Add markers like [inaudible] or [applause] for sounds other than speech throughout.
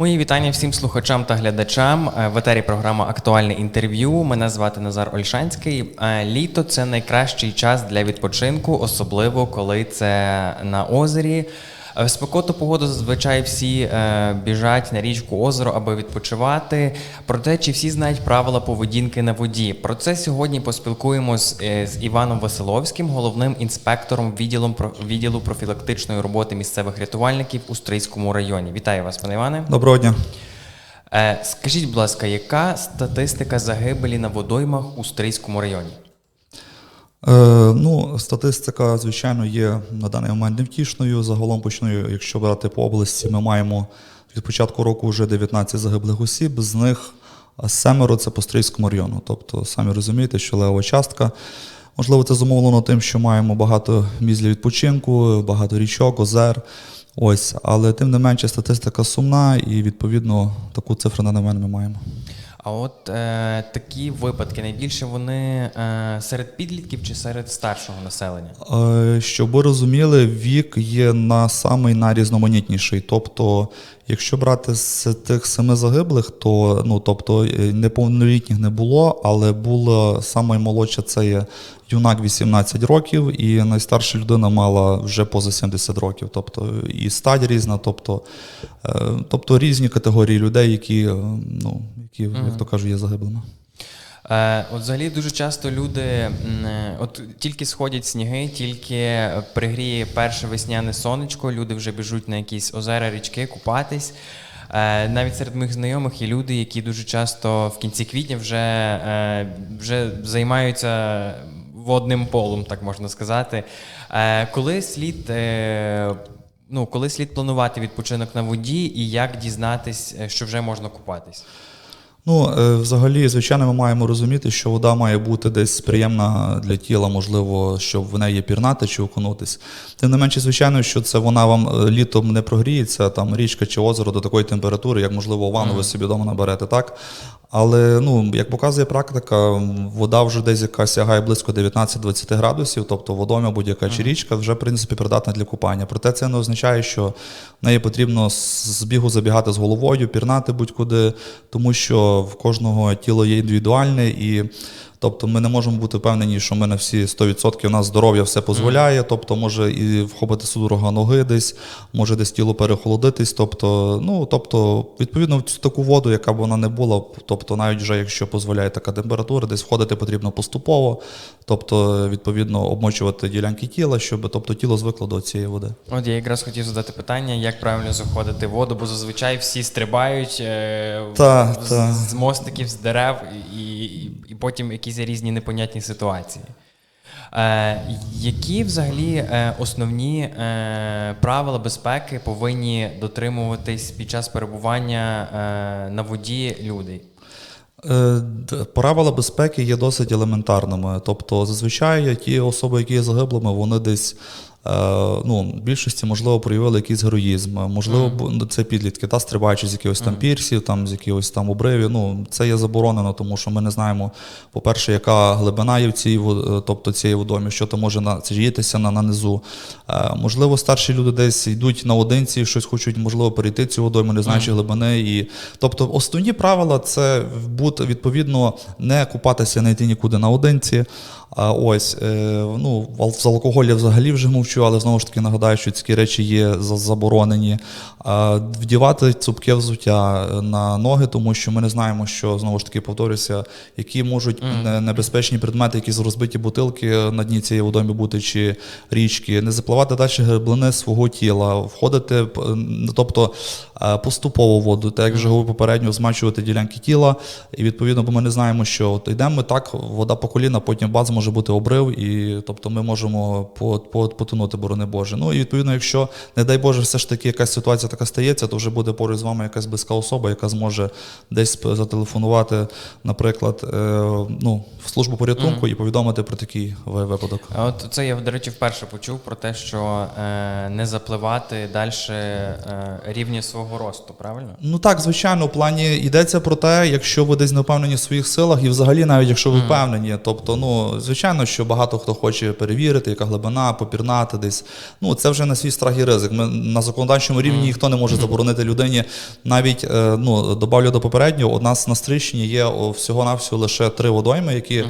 Мої вітання всім слухачам та глядачам. Е, В етері програма Актуальне інтерв'ю. Мене звати Назар Ольшанський. Е, Літо це найкращий час для відпочинку, особливо коли це на озері. Е, В спекоту погоду зазвичай всі е, біжать на річку озеро, аби відпочивати. Проте чи всі знають правила поведінки на воді? Про це сьогодні поспілкуємось е, з Іваном Василовським, головним інспектором відділом відділу профілактичної роботи місцевих рятувальників у Стрийському районі. Вітаю вас, пане Іване. Доброго дня. Е, скажіть, будь ласка, яка статистика загибелі на водоймах у Стрийському районі? Е, ну, статистика, звичайно, є на даний момент невтішною. Загалом почною, якщо брати по області, ми маємо від початку року вже 19 загиблих осіб, з них семеро це по Стрийському району. Тобто, самі розумієте, що левова частка. Можливо, це зумовлено тим, що маємо багато місць для відпочинку, багато річок, озер. Ось, але тим не менше статистика сумна, і відповідно таку цифру на мене ми маємо. А от е, такі випадки найбільше вони е, серед підлітків чи серед старшого населення? Е, Щоб ви розуміли, вік є на самий найрізноманітніший. Тобто, якщо брати з тих семи загиблих, то ну тобто е, неповнолітніх не було, але було наймолодша це є юнак 18 років, і найстарша людина мала вже поза 70 років. Тобто і стадь різна, тобто, е, тобто різні категорії людей, які, е, ну, які як то кажуть, є загиблими. Е, от взагалі дуже часто люди, е, от тільки сходять сніги, тільки пригріє перше весняне сонечко, люди вже біжуть на якісь озера, річки купатись. Е, навіть серед моїх знайомих є люди, які дуже часто в кінці квітня вже, вже займаються водним полом, так можна сказати. Коли слід. Ну, коли слід планувати відпочинок на воді і як дізнатись, що вже можна купатись? Ну, е, взагалі, звичайно, ми маємо розуміти, що вода має бути десь приємна для тіла, можливо, щоб в неї пірнати чи окунутись. Тим не менше, звичайно, що це вона вам е, літом не прогріється, там річка чи озеро до такої температури, як можливо ванну ви собі вдома наберете, так? Але ну, як показує практика, вода вже десь яка сягає близько 19-20 градусів, тобто водомя будь-яка чи річка вже в принципі придатна для купання. Проте це не означає, що в неї потрібно з з бігу забігати з головою, пірнати будь-куди, тому що в кожного тіло є індивідуальне і. Тобто ми не можемо бути впевнені, що ми на всі 100% у нас здоров'я все дозволяє, тобто може і вхопити судорога ноги десь, може десь тіло перехолодитись. Тобто, ну тобто, відповідно, в цю таку воду, яка б вона не була, тобто навіть вже якщо дозволяє така температура, десь входити потрібно поступово, тобто відповідно обмочувати ділянки тіла, щоб тобто тіло звикло до цієї води. От я якраз хотів задати питання, як правильно заходити в воду, бо зазвичай всі стрибають е, Та, з, та. з мостиків, з дерев, і, і, і потім якісь різні непонятні ситуації. Е, які взагалі е, основні е, правила безпеки повинні дотримуватись під час перебування е, на воді люди? Е, Правила безпеки є досить елементарними. Тобто, зазвичай ті особи, які є загиблими, вони десь. Е, Ну, більшості, можливо, проявили якийсь героїзм, можливо, ну, це підлітки, та стрибаючи з якихось там пірсів, там з якихось там обривів. Ну, це є заборонено, тому що ми не знаємо, по-перше, яка глибина є в цій е, тобто цієї водомі, що там може на чаїтися на, на низу. Е, Можливо, старші люди десь йдуть наодинці, щось хочуть, можливо, перейти цю водойму, не знаючи глибини. І... Тобто, основні правила це бути відповідно не купатися, не йти нікуди наодинці. А ось е, ну, з алкоголю я взагалі вже мовчу, але знову ж таки нагадаю, що такі речі є заборонені. Вдівати цупке взуття на ноги, тому що ми не знаємо, що знову ж таки повторюся, які можуть не- небезпечні предмети, якісь розбиті бутилки на дні цієї водомі бути чи річки, не запливати далі глибини свого тіла, входити, тобто е, поступово воду, так як вже говорив попередньо, змачувати ділянки тіла. І відповідно, бо ми не знаємо, що от йдемо ми так, вода по коліна, потім бац може бути обрив, і тобто ми можемо по- по- потонути, борони Боже. Ну і відповідно, якщо, не дай Боже, все ж таки якась ситуація така стається, то вже буде поруч з вами якась близька особа, яка зможе десь зателефонувати, наприклад, е, ну, в службу порятунку і повідомити про такий випадок. А От це я, до речі, вперше почув про те, що е, не запливати далі е, рівня свого свого росту, правильно? Ну так, звичайно, в плані йдеться про те, якщо ви десь не впевнені в своїх силах, і взагалі навіть якщо ви впевнені, тобто, ну звичайно, що багато хто хоче перевірити, яка глибина, попірнати десь. Ну це вже на свій страх і ризик. Ми на законодавчому рівні ніхто не може заборонити людині. Навіть е, ну добавлю до попереднього, у нас на Стрищині є всього навсього лише три водойми, які е,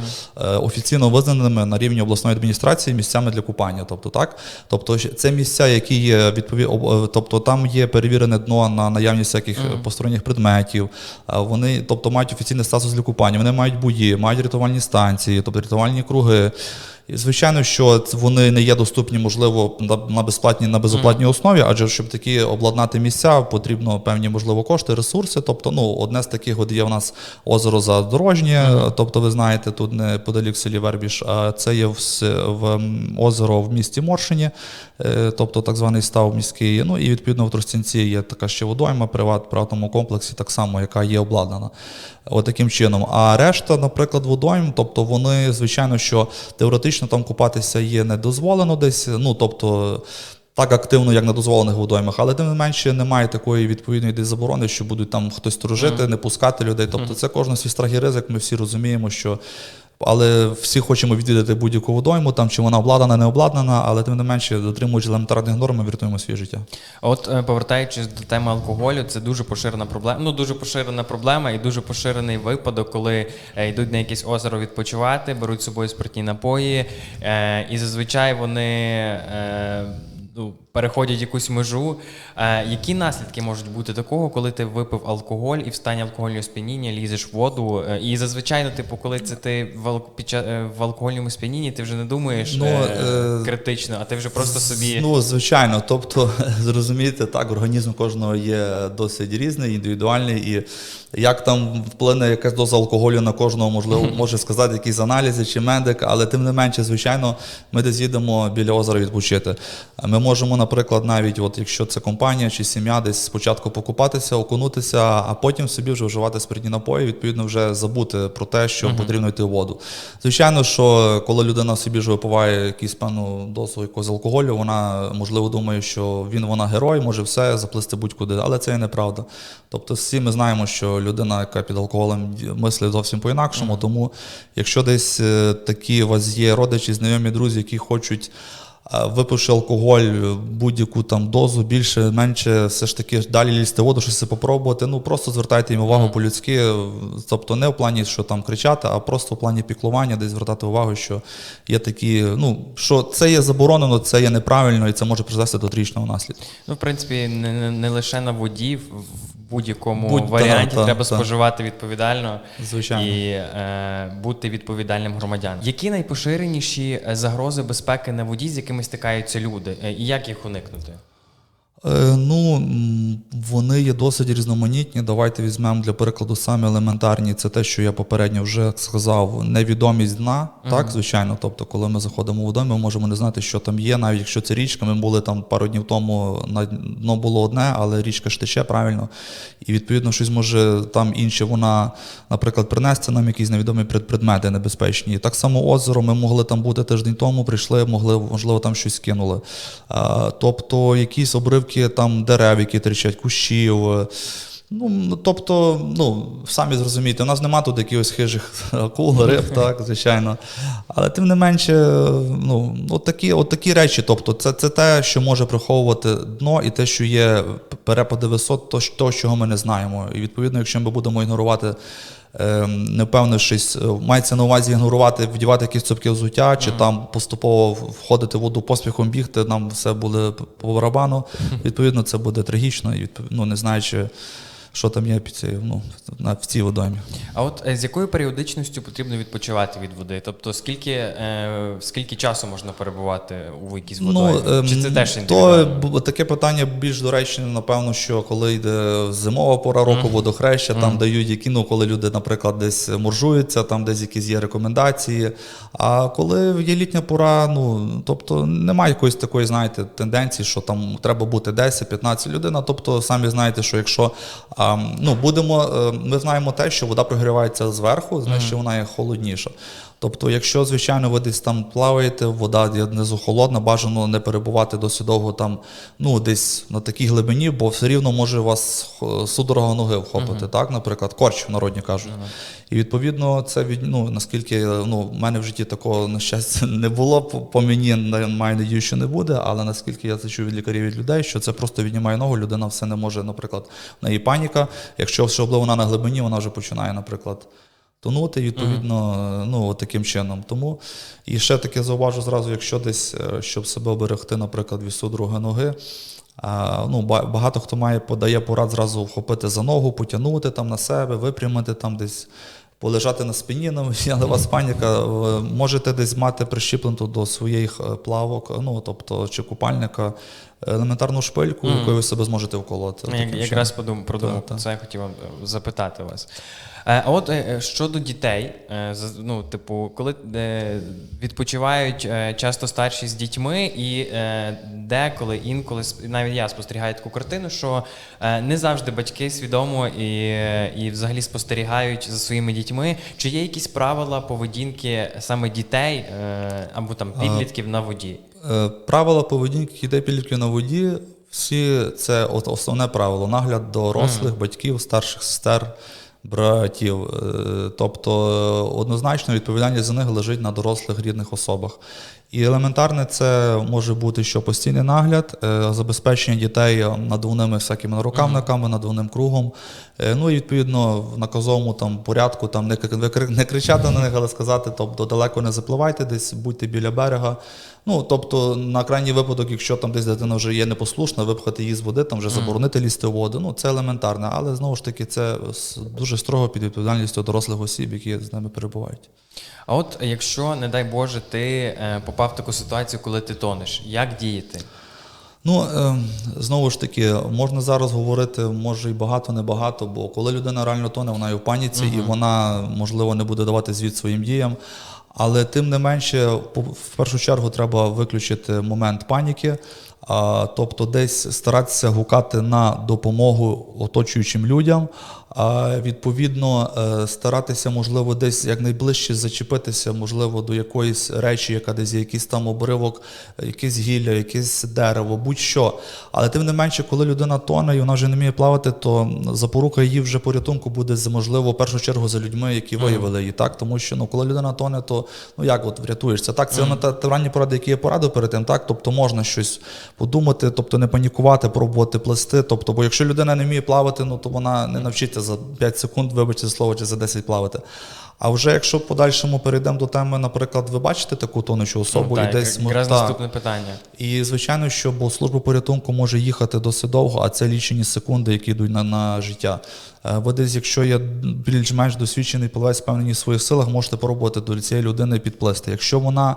офіційно визнаними на рівні обласної адміністрації місцями для купання. Тобто, так, тобто це місця, які є відпові... е, тобто там є перевірене дно на наявність всяких mm посторонніх предметів. Вони, тобто, мають офіційний статус для купання. Вони мають бої, мають рятувальні станції, тобто рятувальні круги. І, звичайно, що вони не є доступні, можливо, на, безплатній на безоплатній основі, адже щоб такі обладнати місця, потрібно певні, можливо, кошти, ресурси. Тобто, ну, одне з таких от є у нас озеро задорожнє, тобто, ви знаєте, тут неподалік в селі Вербіш, а це є в, в озеро в місті Моршині, е, тобто так званий став міський. Ну і відповідно в Тростянці є така ще водойма приват, приватному комплексі, так само, яка є обладнана. От таким чином. А решта, наприклад, водойм, тобто вони, звичайно, що теоретично там купатися є не дозволено десь, ну тобто. Так активно, як на дозволених водоймах, але тим не менше немає такої відповідної десь заборони, що будуть там хтось сторожити, не пускати людей. Тобто це кожен свій страх і ризик. Ми всі розуміємо, що але всі хочемо відвідати будь-яку водойму, там чи вона обладнана, не обладнана, але тим не менше, дотримуючи елементарних норм, ми врятуємо своє життя. От е, повертаючись до теми алкоголю, це дуже поширена проблема. Ну дуже поширена проблема і дуже поширений випадок, коли е, йдуть на якесь озеро відпочивати, беруть з собою спиртні напої, е, і зазвичай вони. Ну, переходять якусь межу. Е, які наслідки можуть бути такого, коли ти випив алкоголь і в стані алкогольного сп'яніння лізеш в воду? Е, і зазвичай, ну, типу, коли це ти в, ал- ча- е, в алкогольному сп'янінні, ти вже не думаєш Ну, е, е, критично, а ти вже просто собі. Ну, звичайно, тобто, [laughs] зрозумієте, так, організм кожного є досить різний, індивідуальний, і як там вплине якась доза алкоголю на кожного, можливо, може сказати якісь аналізи чи медик, але тим не менше, звичайно, ми десь їдемо біля озера відпочити. Ми можемо, наприклад, навіть, от якщо це компанія чи сім'я, десь спочатку покупатися, окунутися, а потім собі вже вживати спиртні напої, відповідно, вже забути про те, що потрібно йти в воду. Звичайно, що коли людина собі вже випиває якусь певну дозу якогось алкоголю, вона можливо думає, що він вона герой, може все заплисти будь-куди, але це і неправда. Тобто, всі ми знаємо, що людина, яка під алкоголем мислить зовсім по-інакшому. Тому, якщо десь е, такі у вас є родичі, знайомі, друзі, які хочуть. Випивши алкоголь, будь-яку там дозу, більше, менше, все ж таки далі лізти в воду, щось попробувати. Ну просто звертайте їм увагу по-людськи, тобто не в плані, що там кричати, а просто в плані піклування, десь звертати увагу, що є такі, ну що це є заборонено, це є неправильно, і це може призвести до трагічного наслідку. Ну, в принципі, не, не, лише на воді, будь-якому Будь- варіанті та, та, треба та. споживати відповідально Звичайно. і е, бути відповідальним громадянином. Які найпоширеніші е, загрози безпеки на воді, з якими стикаються люди, Е, і як їх уникнути? Е, Ну, вони є досить різноманітні. Давайте візьмемо для прикладу самі елементарні. Це те, що я попередньо вже сказав, невідомість дна. Так, звичайно. Тобто, коли ми заходимо в водойму, ми можемо не знати, що там є. Навіть якщо це річка, ми були там пару днів тому, на дно було одне, але річка ж тече правильно. І відповідно щось може там інше. Вона, наприклад, принести нам якісь невідомі пред- предмети небезпечні. Так само озеро, ми могли там бути тиждень тому, прийшли, могли, можливо, там щось кинули. А, тобто якісь обривки там дерев, які тричать, кущів. е, Ну, тобто, ну, самі зрозумієте, у нас нема тут якихось хижих [laughs] акул, риб, так, звичайно. Але тим не менше, ну, от такі, от такі речі, тобто, це, це те, що може приховувати дно, і те, що є перепади висот, то, то, чого ми не знаємо. І відповідно, якщо ми будемо ігнорувати не впевнившись, е, мається на увазі ігнорувати, вдівати якісь цупки взуття, чи там поступово входити в воду поспіхом бігти, нам все буде по барабану. Відповідно, це буде трагічно, і ну, не знаючи, що там є під цією, ну, в цій водоймі. А от е, з якою періодичністю потрібно відпочивати від води? Тобто, скільки, е, скільки часу можна перебувати у якійсь водоймі? ем, Чи це теж то таке питання більш доречне, напевно, що коли йде зимова пора року, водохреща, там дають які, ну, коли люди, наприклад, десь моржуються, там десь якісь є рекомендації. А коли є літня пора, ну тобто немає якоїсь такої, знаєте, тенденції, що там треба бути 10-15 людина. Тобто, самі знаєте, що якщо а, ну, будемо, е, ми знаємо те, що вода прогрівається зверху, значить вона є холодніша. Тобто, якщо, звичайно, ви десь там плаваєте, вода внизу холодна, бажано не перебувати досить довго там, ну, десь на такій глибині, бо все рівно може вас х- судорога ноги вхопити, так, наприклад, корч в народні кажуть. І відповідно, це від, ну, наскільки ну, в мене в житті такого, на щастя, [laughs] не було, по, мені маю надію, що не буде, але наскільки я це чув від лікарів від людей, що це просто віднімає ногу, людина все не може, наприклад, в неї паніка. Якщо особливо вона на глибині, вона вже починає, наприклад, тонути, відповідно, ну, таким чином. Тому і ще таке зауважу зразу, якщо десь, е, щоб себе оберегти, наприклад, від судороги ноги. А, ну, багато хто має подає порад зразу вхопити за ногу, потягнути там на себе, випрямити там десь. Полежати на спині, ну, [laughs] але у вас паніка, можете десь мати прищіплену до своїх е, плавок, ну тобто чи купальника, елементарну шпильку, якою ви себе зможете вколоти. Я, якраз подум, продумав це, я хотів вам е, запитати вас. Е, А от е, е, щодо дітей, ну, типу, коли відпочивають часто старші з дітьми, і деколи, інколи, навіть я спостерігаю таку картину, що не завжди батьки свідомо і, і взагалі спостерігають за своїми дітьми. Чи є якісь правила поведінки саме дітей або там підлітків на воді? Правила поведінки дітей підлітків на воді, всі це от основне правило нагляд дорослих, батьків, старших сестер, братів. Е, Тобто е, однозначно відповідальність за них лежить на дорослих рідних особах. І елементарне це може бути що постійний нагляд, е, забезпечення дітей надувними всякими нарукавниками, надувним кругом. Е, Ну і відповідно в наказовому там порядку там не, кричати на них, але сказати, тобто далеко не запливайте, десь будьте біля берега. Ну, тобто, на крайній випадок, якщо там десь дитина вже є непослушна, випхати її з води, там вже заборонити лізти в воду. Ну, це елементарне, але знову ж таки, це дуже строго під відповідальністю дорослих осіб, які з ними перебувають. А от якщо, не дай Боже, ти е, попав в таку ситуацію, коли ти тонеш, як діяти? Ну, е, знову ж таки, можна зараз говорити, може і багато, не багато, бо коли людина реально тоне, вона і в паніці, і вона, можливо, не буде давати звіт своїм діям. Але тим не менше, в першу чергу треба виключити момент паніки, тобто десь старатися гукати на допомогу оточуючим людям. А, відповідно, е, старатися, можливо, десь якнайближче зачепитися, можливо, до якоїсь речі, яка десь є якийсь там обривок, якесь гілля, якесь дерево, будь-що. Але тим не менше, коли людина тоне і вона вже не вміє плавати, то запорука її вже порятунку буде можливо в першу чергу за людьми, які виявили її. Так, тому що ну, коли людина тоне, то ну як от врятуєшся? Так, це mm. та ранні поради, які я порадив перед тим, так, тобто можна щось подумати, тобто не панікувати, пробувати плести. Тобто, бо якщо людина не вміє плавати, ну то вона не навчиться за 5 секунд, вибачте слово, чи за 10 плавати. А вже якщо в подальшому перейдемо до теми, наприклад, ви бачите таку тонучу особу Ну, і так, десь мо- якраз наступне питання. І звичайно, що бо служба порятунку може їхати досить довго, а це лічені секунди, які йдуть на, на життя. Е, Ви десь, якщо є більш-менш досвідчений плавець, впевнений в своїх силах, можете пробувати до цієї людини підплисти. Якщо вона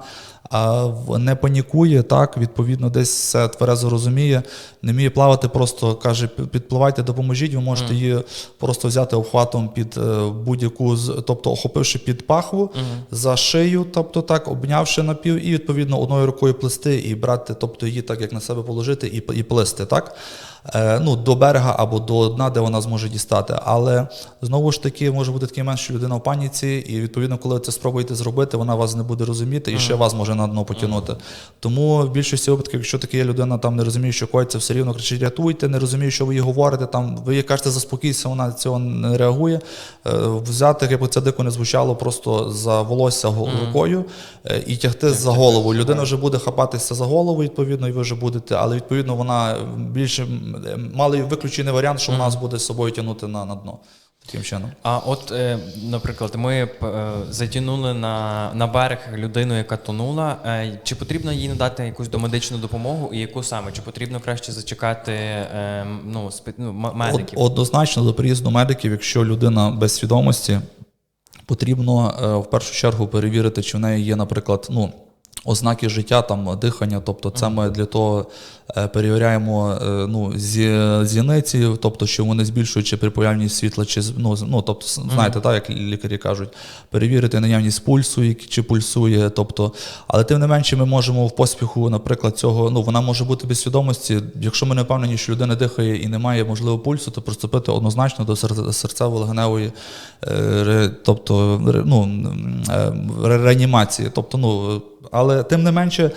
а, не панікує, так відповідно, десь все тверезо розуміє, не вміє плавати, просто каже: підпливайте, допоможіть. Ви можете її просто взяти обхватом під е, будь-яку тобто охопивши під пахву за шию, тобто так, обнявши напів, і відповідно одною рукою плести і брати, тобто її так як на себе положити і, і плести, так? Е, ну, до берега або до дна, де вона зможе дістати. Але знову ж таки може бути такий момент, що людина в паніці, і відповідно, коли ви це спробуєте зробити, вона вас не буде розуміти і ще вас може на дно потягнути. Тому в більшості випадків, якщо таке є людина, там не розуміє, що коїться, все рівно кричить, рятуйте, не розуміє, що ви їй говорите. Там ви їй кажете, заспокійся, вона цього не реагує. Е, взяти, як би це дико не звучало, просто за волосся рукою е, і тягти за голову. Людина вже буде хапатися за голову, відповідно, і ви вже будете, але відповідно вона більше мали виключений варіант, що вона нас буде з собою тягнути на, на дно. Таким чином. А от, е, наприклад, ми е, затягнули на, на берег людину, яка тонула. Е, чи потрібно їй надати якусь домедичну допомогу, і яку саме? Чи потрібно краще зачекати е, ну, спе- ну, медиків? Од- Однозначно до приїзду медиків, якщо людина без свідомості, потрібно е, в першу чергу перевірити, чи в неї є, наприклад, ну. Ознаки життя, там дихання. Тобто, це ми для того е, перевіряємо е, ну, зі, зіниці, тобто, що вони збільшують чи при появність світла, чи ну, ну, тобто, знаєте, так, як лікарі кажуть, перевірити наявність пульсу, чи пульсує. Тобто, але тим не менше, ми можемо в поспіху, наприклад, цього, ну вона може бути без свідомості. Якщо ми не впевнені, що людина дихає і не має можливо пульсу, то приступити однозначно до серцево-легеневої, е, тобто ну, реанімації. Тобто, ну, але тим не менше.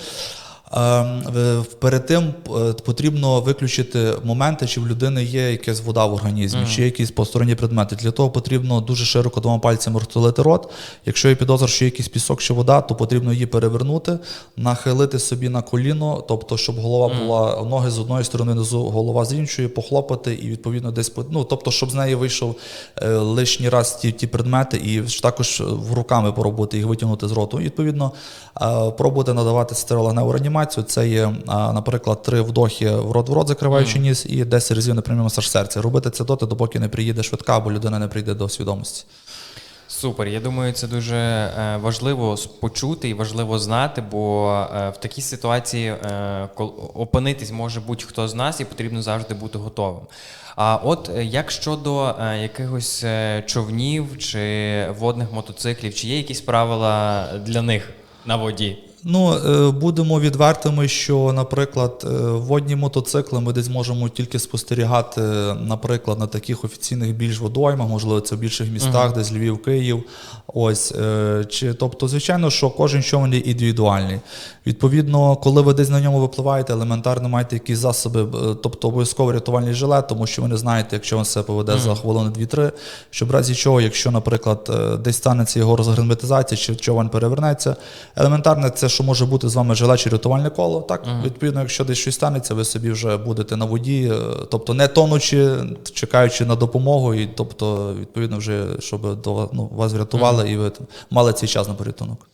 В- Перед тим е, потрібно виключити моменти, чи в людини є якась вода в організмі, чи якісь посторонні предмети. Для того потрібно дуже широко двома пальцями розтулити рот. Якщо є підозра, що є якийсь пісок чи вода, то потрібно її перевернути, нахилити собі на коліно, тобто, щоб голова була ноги з одної сторони, голова з іншої, похлопати і відповідно десь ну, тобто, щоб з неї вийшов е, лишній раз ті, ті предмети, і також руками поробити їх витягнути з роту. І, відповідно, е, пробувати надавати стереологневу реанімацію. Це є, наприклад, три вдохи в рот в рот, закриваючи ніс, і 10 разів непрямий масаж серця. Робити це доти, допоки не приїде швидка, або людина не прийде до свідомості. Супер. Я думаю, це дуже е, важливо почути і важливо знати, бо е, в такій ситуації е, опинитись може будь-хто з нас, і потрібно завжди бути готовим. А от як щодо якихось човнів чи водних мотоциклів, чи є якісь правила для них на воді? Ну, е, будемо відвертими, що, наприклад, е, водні мотоцикли ми десь можемо тільки спостерігати, наприклад, на таких офіційних більш водоймах, можливо, це в більших містах, десь Львів, Київ. Ось, е, чи, тобто, звичайно, що кожен човен є індивідуальний. Відповідно, коли ви десь на ньому випливаєте, елементарно маєте якісь засоби, тобто обов'язково рятувальний жилет, тому що ви не знаєте, якщо він себе поведе за хвилини 2-3, що в разі чого, якщо, наприклад, десь станеться його розгерметизація, чи човен перевернеться, елементарне це, що може бути з вами жилет чи рятувальне коло. Так, відповідно, якщо десь щось станеться, ви собі вже будете на воді, е, тобто не тонучи, чекаючи на допомогу, і тобто, відповідно, вже щоб до ну, вас врятували і ви мали цей час на порятунок.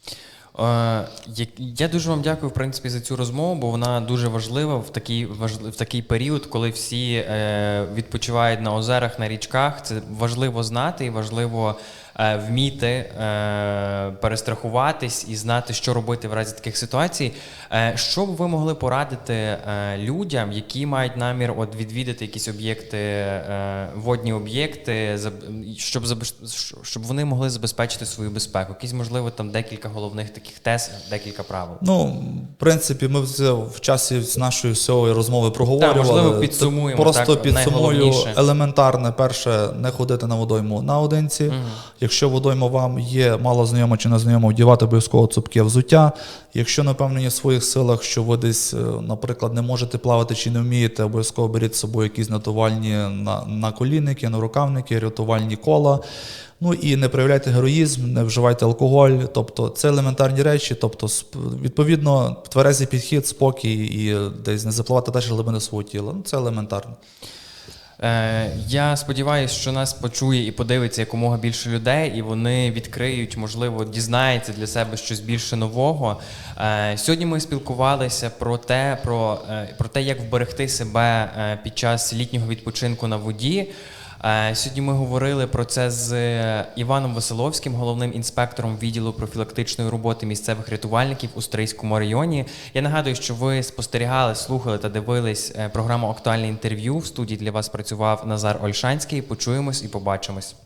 Е, Я дуже вам дякую, в принципі, за цю розмову, бо вона дуже важлива в такий, в такий період, коли всі е, відпочивають на озерах, на річках. Це важливо знати і важливо вміти е, перестрахуватись і знати, що робити в разі таких ситуацій. Е, що б ви могли порадити е, людям, які мають намір от відвідати якісь об'єкти, е, водні об'єкти, щоб, щоб вони могли забезпечити свою безпеку? Якісь, можливо, там декілька головних таких тез, декілька правил. Ну, в принципі, ми в часі з нашої всього розмови проговорювали. можливо, підсумуємо, Просто так, підсумую елементарне. Перше, не ходити на водойму наодинці. Якщо водойма вам є мало знайома чи не знайома, вдівати обов'язково цупке взуття. Якщо не впевнені в своїх силах, що ви десь, е, наприклад, не можете плавати чи не вмієте, обов'язково беріть з собою якісь натувальні на, нарукавники, рятувальні кола. Ну і не проявляйте героїзм, не вживайте алкоголь. Тобто це елементарні речі. Тобто, відповідно, тверезий підхід, спокій і десь не запливати далі глибини свого тіла. Ну, це елементарно. Е, я сподіваюся, що нас почує і подивиться якомога більше людей, і вони відкриють, можливо, дізнаються для себе щось більше нового. Е, сьогодні ми спілкувалися про те, про, е, про те, як вберегти себе під час літнього відпочинку на воді. Е, Сьогодні ми говорили про це з е, Іваном Василовським, головним інспектором відділу профілактичної роботи місцевих рятувальників у Стрийському районі. Я нагадую, що ви спостерігали, слухали та дивились е, програму Актуальне інтерв'ю. В студії для вас працював Назар Ольшанський. Почуємось і побачимось.